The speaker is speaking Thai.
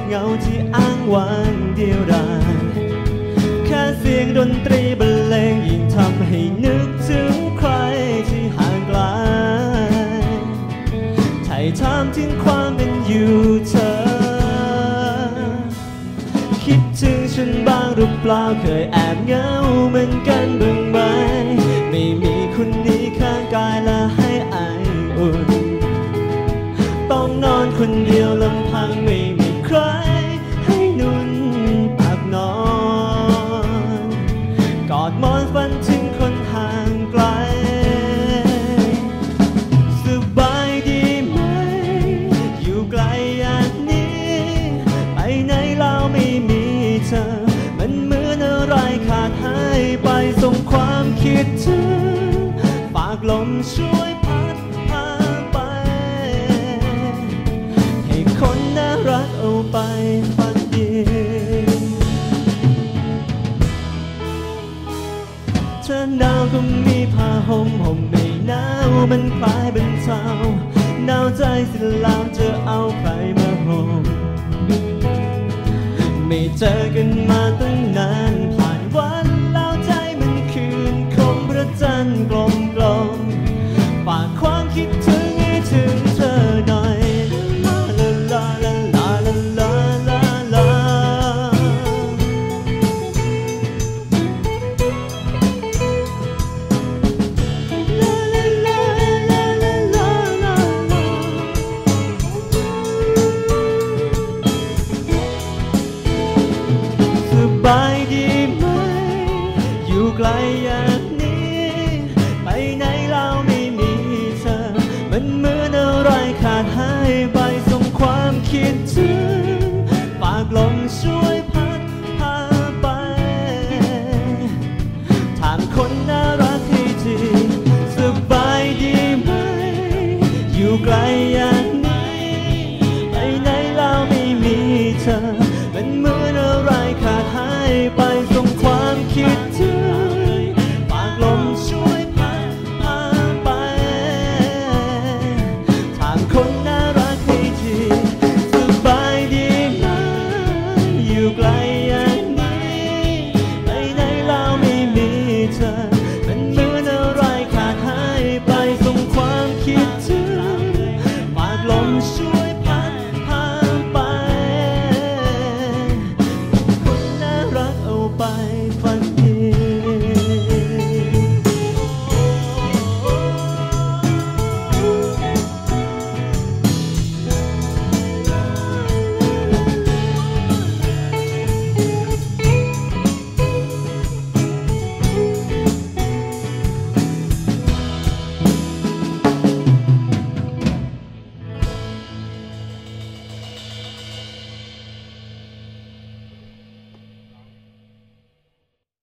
บเหงาที่อ้างว้างเดียวดายแค่เสียงดนตรีบรรเลงยิ่งทำให้นึกถึงใครที่ห่างไกลไถ่ถามถึงความเป็นอยู่เธอ คิดถึงฉันบ้างหรือเปล่าเคยแอบเหงาเหมือนกันบ้างไหมไม่มีคนนี้ข้างกายและให้ไออุ่น ต้องนอนคนเดียวลำพังไม่ ใครให้นุ่นตักนอน กอดมอนฝันถึงคนห่างไกล สบายดีไหม อยู่ไกลอย่างนี้ ไปไหนเราไม่มีเธอ มันเหมือนอะไรขาดหายไปส่งความคิดถึง ฝากลมช่วย หนาวก็มีผ้าห่มห่มไม่หนาวมันคลายเป็นเทาหนาวใจสิลามจะเอาใครมาห่มไม่เจอกันมาตั้งนาน ไกลอย่างนี้ ไปไหนเราไม่มีเธอ มันเหมือนอะไรขาดหายไปส่งความคิดถึง ปากลงชู